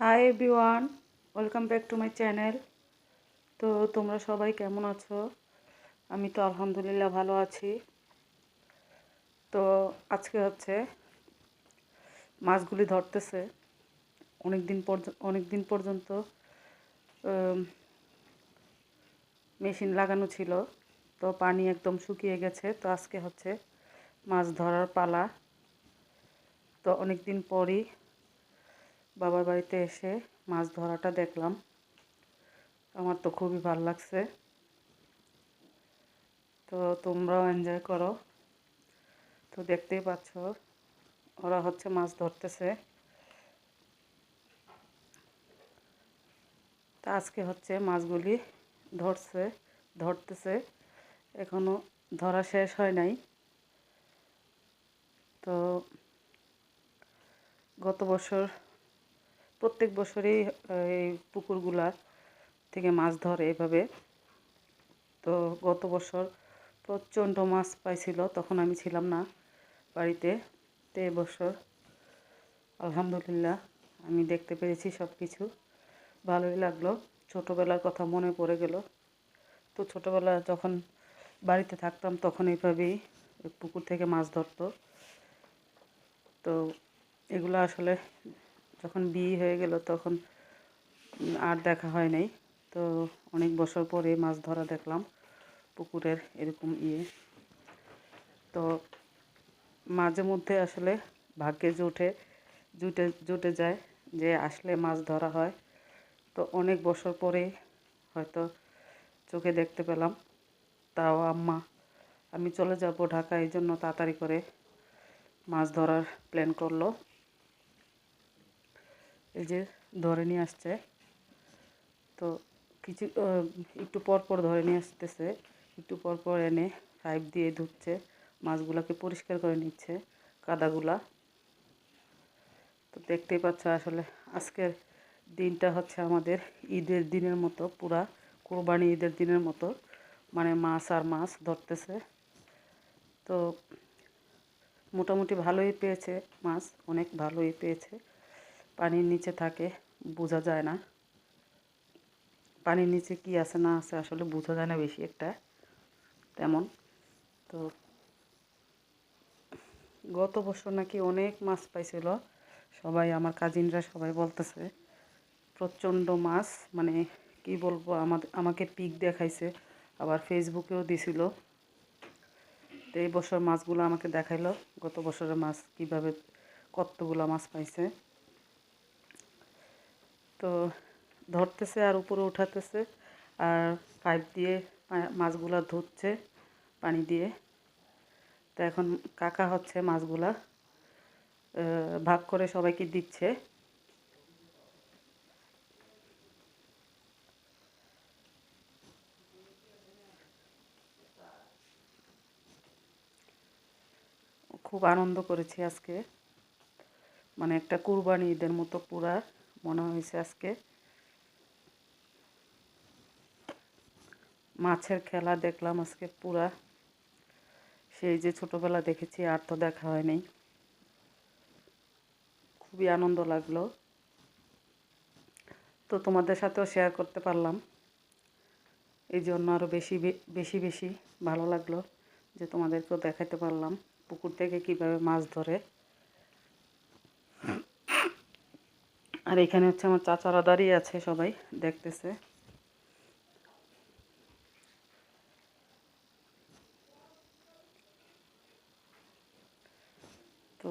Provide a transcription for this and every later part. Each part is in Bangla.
Hi everyone, welcome back to my channel. তো তোমরা সবাই কেমন আছো? আমি তো আলহামদুলিল্লাহ ভালো আছি। তো আজকে হচ্ছে মাছগুলি ধরতেছে। অনেক দিন পর্যন্ত অনেক দিন পর্যন্ত মেশিন লাগানো ছিল। তো পানি একদম শুকিয়ে গেছে। তো আজকে হচ্ছে মাছ ধরার পালা। তো অনেক দিন পরই বাবার বাড়িতে এসে মাছ ধরাটা দেখলাম। আমার তো খুবই ভালো লাগছে। তো তোমরাও এনজয় করো। তো দেখতেই পাচ্ছ, ওরা হচ্ছে মাছ ধরতেছে। তা আজকে হচ্ছে মাছগুলি ধরছে, ধরতেছে। এখনও ধরা শেষ হয় নাই। তো গত বছর প্রত্যেক বছরই এই পুকুরগুলা থেকে মাছ ধরে এভাবে। তো গত বছর প্রচণ্ড মাছ পাইছিল, তখন আমি ছিলাম না বাড়িতে। তো এবছর আলহামদুলিল্লাহ আমি দেখতে পেরেছি সব কিছু ভালোই লাগল। ছোটোবেলার কথা মনে পড়ে গেল। তো ছোটোবেলা যখন বাড়িতে থাকতাম, তখন এইভাবেই পুকুর থেকে মাছ ধরতো। তো এগুলো আসলে যখন বিয়ে হয়ে গেল তখন আর দেখা হয় নাই। তো অনেক বছর পরে মাছ ধরা দেখলাম পুকুরের এরকম ইয়ে। তো মাঝে মধ্যে আসলে ভাগ্যে জুটে জুটে জুটে যায় যে আসলে মাছ ধরা হয়। তো অনেক বছর পরে হয়তো চোখে দেখতে পেলাম, তাও আম্মা, আমি চলে যাব ঢাকা এই জন্য তাড়াতাড়ি করে মাছ ধরার প্ল্যান করল। এই যে ধরে নিয়ে আসছে। তো কিছু একটু পর পর ধরে নিয়ে আসতেছে। একটু পর পর এনে পাইপ দিয়ে ধুচ্ছে। মাছগুলোকে পরিষ্কার করে নিচ্ছে, কাদাগুলা। তো দেখতেই পাচ্ছ আসলে আজকের দিনটা হচ্ছে আমাদের ঈদের দিনের মতো, পুরা কোরবানি ঈদের দিনের মতো। মানে মাছ আর মাছ ধরতেছে। তো মোটামুটি ভালোই পেয়েছে মাছ, অনেক ভালোই পেয়েছে। পানির নিচে থাকে, বোঝা যায় না। পানির নিচে কি আছে, না আছে আসলে বোঝা যায় না বেশি একটা, তেমন। তো গত বছর নাকি অনেক মাছ পাইছিল, সবাই আমার কাজিনরা সবাই বলতেছে, প্রচণ্ড মাছ মানে কি বলব আমাদের আমাকে পিক দেখাইছে, আবার ফেসবুকেও দিছিল। তো এই বছর মাছগুলো আমাকে দেখাইলো, গত বছরের মাছ কীভাবে, কতগুলো মাছ পাইছে। তো ধরতেছে আর উপরে উঠাতেছে আর পাইপ দিয়ে মাছগুলা ধুচ্ছে পানি দিয়ে। তো এখন কাকা হচ্ছে মাছগুলা ভাগ করে সবাইকে দিচ্ছে। খুব আনন্দ করেছি আজকে। মানে একটা কুরবানি ঈদের মতো পুরা। মনে হয়েছে আজকে। মাছের খেলা দেখলাম আজকে পুরা। সেই যে ছোটবেলা দেখেছি, আর তো দেখা হয়নি খুবই আনন্দ লাগল। তো তোমাদের সাথেও শেয়ার করতে পারলাম। এই জন্য আরও বেশি বেশি বেশি ভালো লাগল যে তোমাদেরকেও দেখাতে পারলাম। পুকুর থেকে কীভাবে মাছ ধরে। আর এখানে হচ্ছে আমার চাচারা দাঁড়িয়ে আছে সবাই, দেখতেছে। তো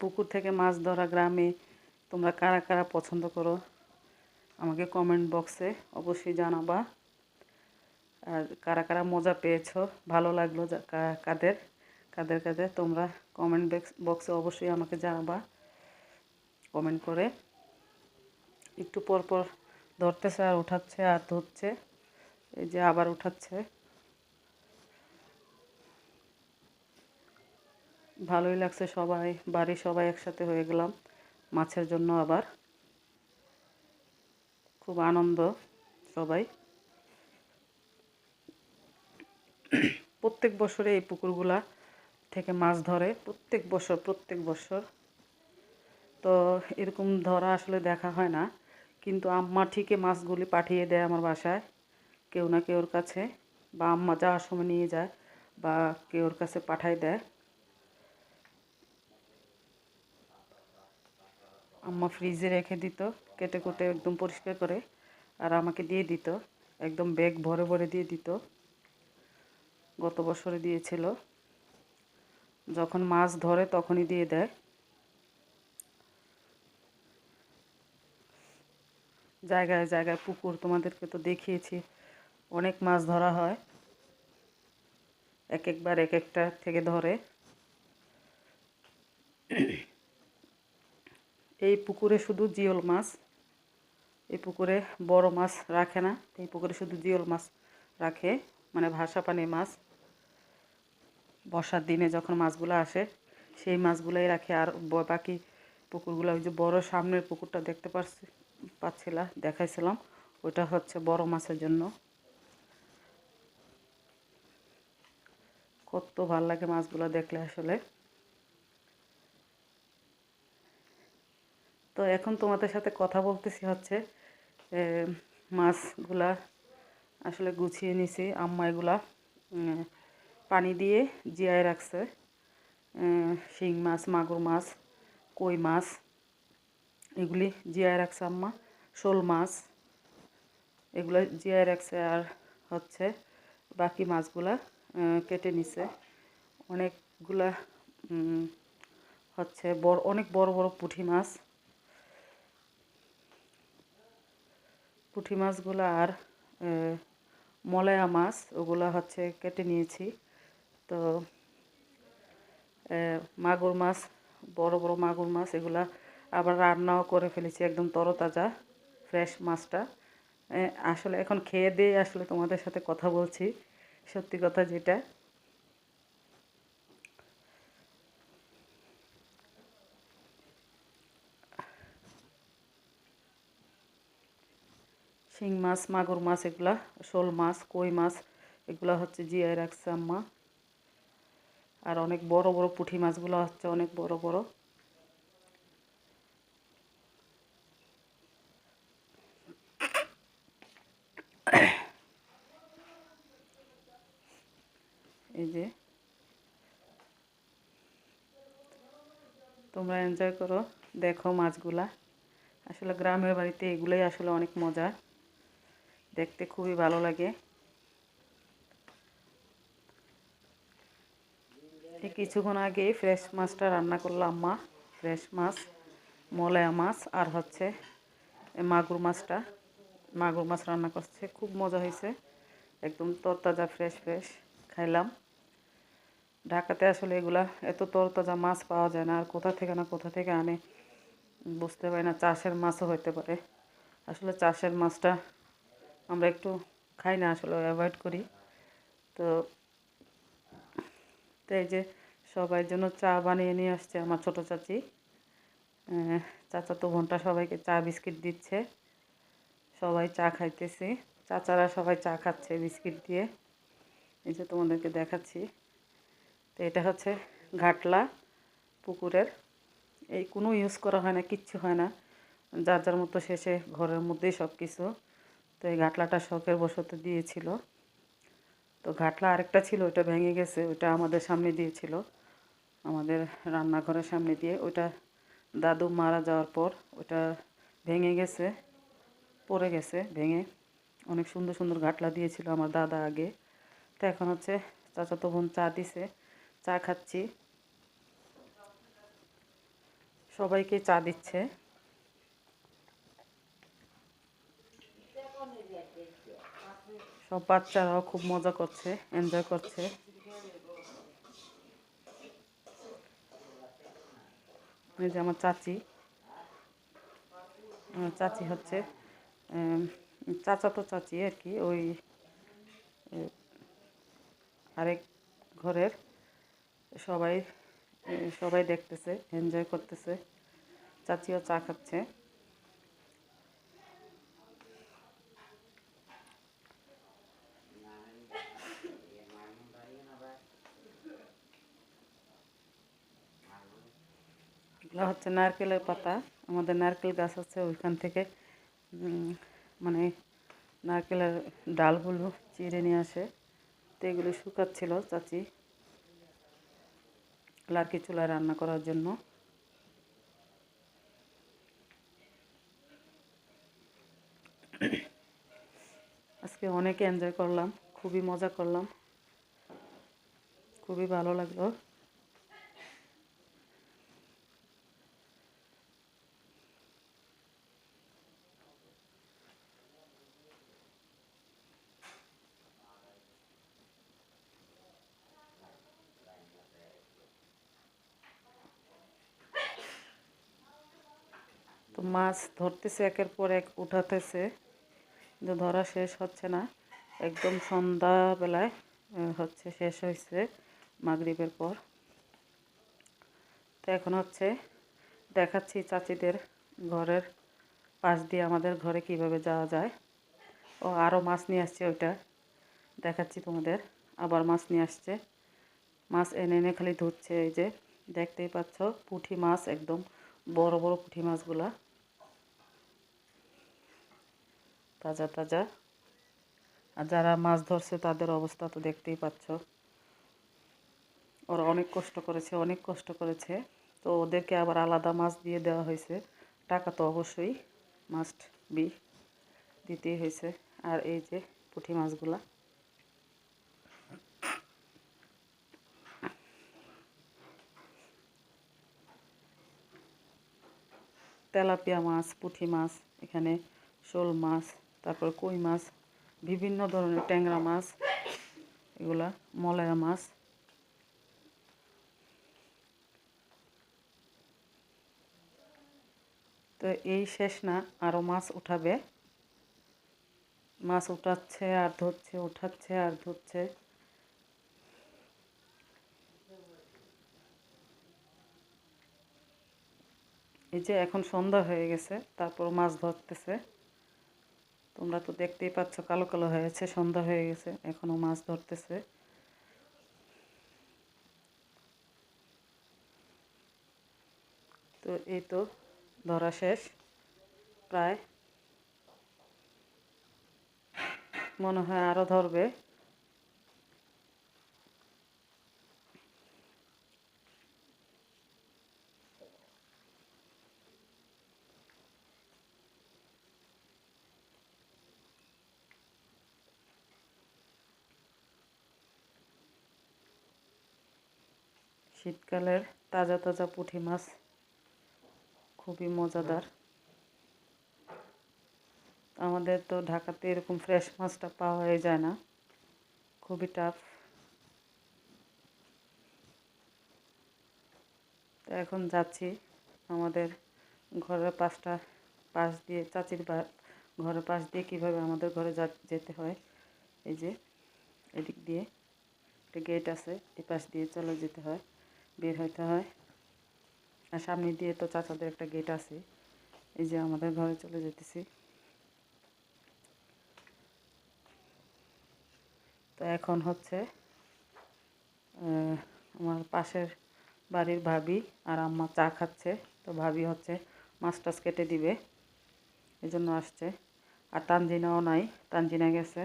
পুকুর থেকে মাছ ধরা গ্রামে তোমরা কারা কারা পছন্দ করো, আমাকে কমেন্ট বক্সে অবশ্যই জানাবা। আর কারা কারা মজা পেয়েছ, ভালো লাগল কাদের কাদের কাদের, তোমরা কমেন্ট বক্সে অবশ্যই আমাকে জানাবা কমেন্ট করে। একটু পর পর ধরতেছে আর উঠাচ্ছে আর ধরছে। এই যে আবার উঠাচ্ছে। ভালোই লাগছে সবাই, বাড়ির সবাই একসাথে হয়ে গেলাম মাছের জন্য আবার। খুব আনন্দ সবাই। প্রত্যেক বছরে এই পুকুরগুলা থেকে মাছ ধরে, প্রত্যেক বছর প্রত্যেক বছর। তো এরকম ধরা আসলে দেখা হয় না। কিন্তু আম্মা ঠিকই মাছগুলি পাঠিয়ে দেয় আমার বাসায়। কেউ না কেউর কাছে বা আম্মা যাওয়ার সময় নিয়ে যায় বা কেউর কাছে পাঠায় দেয়। আম্মা ফ্রিজে রেখে দিত, কেটে কুটে একদম পরিষ্কার করে আর আমাকে দিয়ে দিত। একদম ব্যাগ ভরে ভরে দিয়ে দিত। গত বছরে দিয়েছিল। যখন মাছ ধরে তখনই দিয়ে দেয়। জায়গায় জায়গায় পুকুর তোমাদেরকে তো দেখিয়েছি। অনেক মাছ ধরা হয়। এক একবার এক একটা থেকে ধরে। এই পুকুরে শুধু জিওল মাছ, এই পুকুরে বড় মাছ রাখে না। এই পুকুরে শুধু জিওল মাছ রাখে মানে ভাষা পানি মাছ। বর্ষার দিনে যখন মাছগুলো আসে, সেই মাছগুলোই রাখে। আর বাকি পুকুরগুলো ওই যে বড় সামনের পুকুরটা দেখতে পাচ্ছি পাচ্ছিলা দেখাইছিলাম ওইটা হচ্ছে বড় মাছের জন্য। কত ভালো লাগে মাছগুলো দেখলে আসলে। তো এখন তোমাদের সাথে কথা বলতেছি হচ্ছে মাছগুলা আসলে গুছিয়ে নিছি আম্মা এগুলা উম, পানি দিয়ে জিয়ায় রাখছে শিং মাছ মাগুর মাছ কই মাছ এগুলি জিয়ায় রাখছে আম্মা। শোল মাছ, এগুলো জিয়ায় রাখছে আর হচ্ছে বাকি মাছগুলা কেটে নিছে। অনেকগুলা হচ্ছে বড়, অনেক বড় বড় পুঁটি মাছ। পুঁটি মাছগুলো আর মলায়া মাছ, ওগুলা হচ্ছে কেটে নিয়েছি। তো মাগুর মাছ, বড় বড় মাগুর মাছ, এগুলা আবার রান্নাও করে ফেলেছি, একদম তরতাজা ফ্রেশ মাছটা। আসলে এখন খেয়ে দিয়ে আসলে তোমাদের সাথে কথা বলছি, সত্যি কথা যেটা। শিং মাছ, মাগুর মাছ এগুলা, শোল মাছ, কই মাছ, এগুলা হচ্ছে জিয়ায় রাখছে আম্মা। আর অনেক বড় বড় পুঁটি মাছগুলো হচ্ছে অনেক বড় বড়। এই যে। তোমরা এনজয় করো, দেখো মাছগুলা। আসলে গ্রামের বাড়িতে এগুলোই আসলে অনেক মজা। দেখতে খুবই ভালো লাগে। এই কিছুক্ষণ আগে ফ্রেশ মাছটা রান্না করল আম্মা ফ্রেশ মাছ, মলয়া মাছ আর হচ্ছে মাগুর মাছটা। মাগুর মাছ রান্না করছে, খুব মজা হয়েছে। একদম তরতাজা ফ্রেশ ফ্রেশ খাইলাম। ঢাকাতে আসলে এগুলা এত তরতাজা মাছ পাওয়া যায় না আর কোথা থেকে না কোথা থেকে আনে বুঝতে পারি না চাষের মাছও হতে পারে। আসলে চাষের মাছটা আমরা একটু খাই না আসলে অ্যাভয়েড করি। তো তো এই যে সবাই জন্য চা বানিয়ে নিয়ে আসছে আমার ছোটো চাচি। আহ, চাচাতো বোনটা সবাইকে চা বিস্কিট দিচ্ছে। সবাই চা খাইতেছি। চাচারা সবাই চা খাচ্ছে বিস্কিট দিয়ে। এই যে তোমাদেরকে দেখাচ্ছি। তো এটা হচ্ছে ঘাটলা পুকুরের। এই কোনো ইউজ করা হয় না, কিচ্ছু হয় না। যার যার মতো শেষে ঘরের মধ্যেই সব কিছু তো এই ঘাটলাটা শখের বশত দিয়েছিল। তো ঘাটলা আরেকটা ছিল ওটা ভেঙে গেছে ওটা আমাদের সামনে দিয়েছিল। আমাদের রান্নাঘরের সামনে দিয়ে। ওটা দাদু মারা যাওয়ার পর ওটা ভেঙে গেছে, পড়ে গেছে, ভেঙে। অনেক সুন্দর সুন্দর ঘাটলা দিয়েছিল আমার দাদা আগে। তো এখন হচ্ছে চাচাতো বোন চা দিছে। চা খাচ্ছি। সবাইকে চা দিচ্ছে। সব বাচ্চারাও খুব মজা করছে এনজয় করছে। এই যে আমার চাচি। আমার চাচি হচ্ছে উম, চাচাতো চাচি আর কি ওই আরেক ঘরের। সবাই সবাই দেখতেছে এনজয় করতেছে, চাচিও চা খাচ্ছে। এগুলো হচ্ছে নারকেলের পাতা। আমাদের নারকেল গাছ আছে ওইখান থেকে মানে নারকেলের ডালগুলো চিড়ে নিয়ে আসে। তো এগুলো শুকাচ্ছিল চাচি। লার্কি চুলায় রান্না করার জন্য। আজকে অনেক এনজয় করলাম, খুবই মজা করলাম। খুবই ভালো লাগল। তো মাছ ধরতেছে একের পর এক, উঠাতেছে। কিন্তু ধরা শেষ হচ্ছে না। একদম সন্ধ্যাবেলায় হচ্ছে শেষ হয়েছে মাগরিবের পর। তো এখন হচ্ছে দেখাচ্ছি চাচিদের ঘরের পাশ দিয়ে আমাদের ঘরে কীভাবে যাওয়া যায়। ও আরও মাছ নিয়ে আসছে ওইটা। দেখাচ্ছি তোমাদের। আবার মাছ নিয়ে আসছে। মাছ এনে এনে খালি ধুচ্ছে এই যে দেখতেই পাচ্ছ পুঁটি মাছ, একদম বড় বড় পুঁটি মাছগুলা। তাজা তাজা। আর যারা মাছ ধরছে, তাদের অবস্থা তো দেখতেই পাচ্ছ। ওরা অনেক কষ্ট করেছে, অনেক কষ্ট করেছে। তো ওদেরকে আবার আলাদা মাছ দিয়ে দেওয়া হয়েছে। টাকা তো অবশ্যই মাস্ট বি দিতেই হয়েছে। আর এই যে পুঁটি মাছগুলা। তেলাপিয়া মাছ, পুঁটি মাছ, এখানে শোল মাছ তারপর কই মাছ, বিভিন্ন ধরনের ট্যাংরা মাছ, এগুলা মলয়া মাছ। তো এই শেষ না আরও মাছ উঠাবে। মাছ উঠাচ্ছে, আর ধরছে, উঠাচ্ছে, আর ধরছে। এই যে এখন সন্ধ্যা হয়ে গেছে, তারপর মাছ ধরতেছে। তোমরা তো দেখতেই পাচ্ছ কালো কালো হয়েছে সন্ধ্যা হয়ে গেছে, এখনও মাছ ধরতেছে। তো এই তো ধরা শেষ, প্রায়। মনে হয় আরও ধরবে। শীতকালের তাজা তাজা পুঁটি মাছ খুবই মজাদার। আমাদের তো ঢাকাতে এরকম ফ্রেশ মাছটা পাওয়াই যায় না। খুবই টাফ তো এখন যাচ্ছি আমাদের ঘরের পাশটা, পাশ দিয়ে, চাচির ঘরের পাশ দিয়ে কীভাবে আমাদের ঘরে যেতে হয়। এই যে, এদিক দিয়ে একটা গেট আছে এই পাশ দিয়ে চলে যেতে হয়। বের হইতে হয়। আর সামনে দিয়ে তো চাচাদের একটা গেট আছে। এই যে আমাদের ঘরে চলে যেতেছি তো এখন হচ্ছে আমার পাশের বাড়ির ভাবি আর আম্মা চা খাচ্ছে। তো ভাবি হচ্ছে মাছ টাছ কেটে দিবে। এই জন্য আসছে। আর তানজিনাও নাই। তানজিনা গেছে।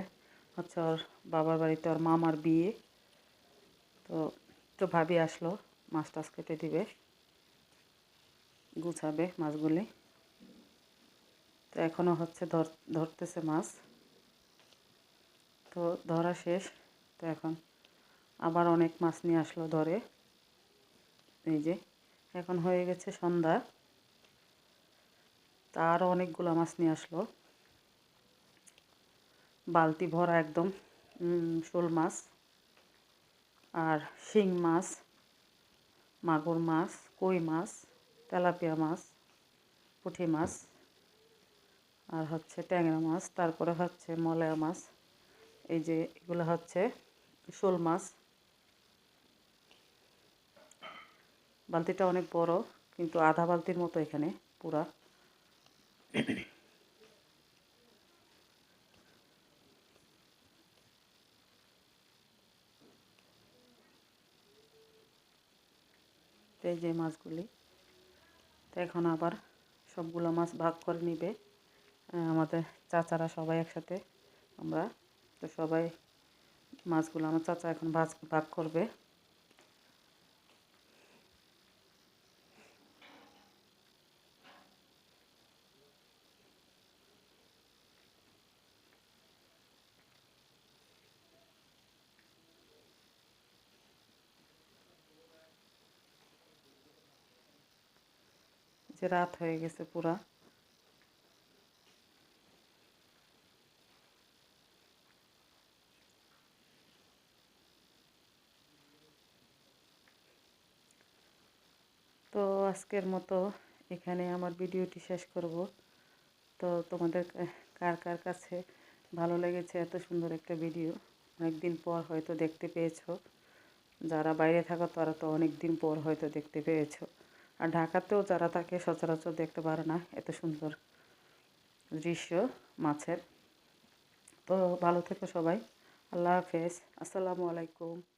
হচ্ছে ওর বাবার বাড়িতে ওর মামার বিয়ে। তো তো ভাবি আসলো। মাছ টাছ কেটে দিবে। গুছাবে মাছগুলি। তো এখনও হচ্ছে ধর ধরতেছে মাছ। তো ধরা শেষ। তো এখন আবার অনেক মাছ নিয়ে আসলো ধরে। এই যে, এখন হয়ে গেছে সন্ধ্যা। তা আরও অনেকগুলো মাছ নিয়ে আসলো। বালতি ভরা একদম শোল মাছ। আর শিং মাছ। মাগুর মাছ, কই মাছ, তেলাপিয়া মাছ, পুঁটি মাছ, আর হচ্ছে ট্যাংরা মাছ, তারপরে হচ্ছে মলয়া মাছ, এই যে এগুলো হচ্ছে শোল মাছ। বালতিটা অনেক বড়, কিন্তু আধা বালতির মতো এখানে পুরা। এই যে মাছগুলি। তো এখন আবার সবগুলো মাছ ভাগ করে নিবে। আমাদের চাচারা সবাই একসাথে। আমরা তো সবাই মাছগুলো, আমার চাচা এখন ভাজ, ভাগ করবে। যে রাত হয়ে গেছে পুরা। তো আজকের মতো এখানে আমার ভিডিওটি শেষ করব। তো তোমাদের কার কার কাছে ভালো লেগেছে এত সুন্দর একটা ভিডিও অনেক দিন পর হয়তো দেখতে পেয়েছ। যারা বাইরে থাকো, তারা তো অনেক দিন পর হয়তো দেখতে পেয়েছ। আর ঢাকাতেও যারা থাকে, সচরাচর দেখতে পারে না এত সুন্দর দৃশ্য মাছের। তো ভালো থেকো সবাই। আল্লাহ হাফেজ। আসসালামু আলাইকুম।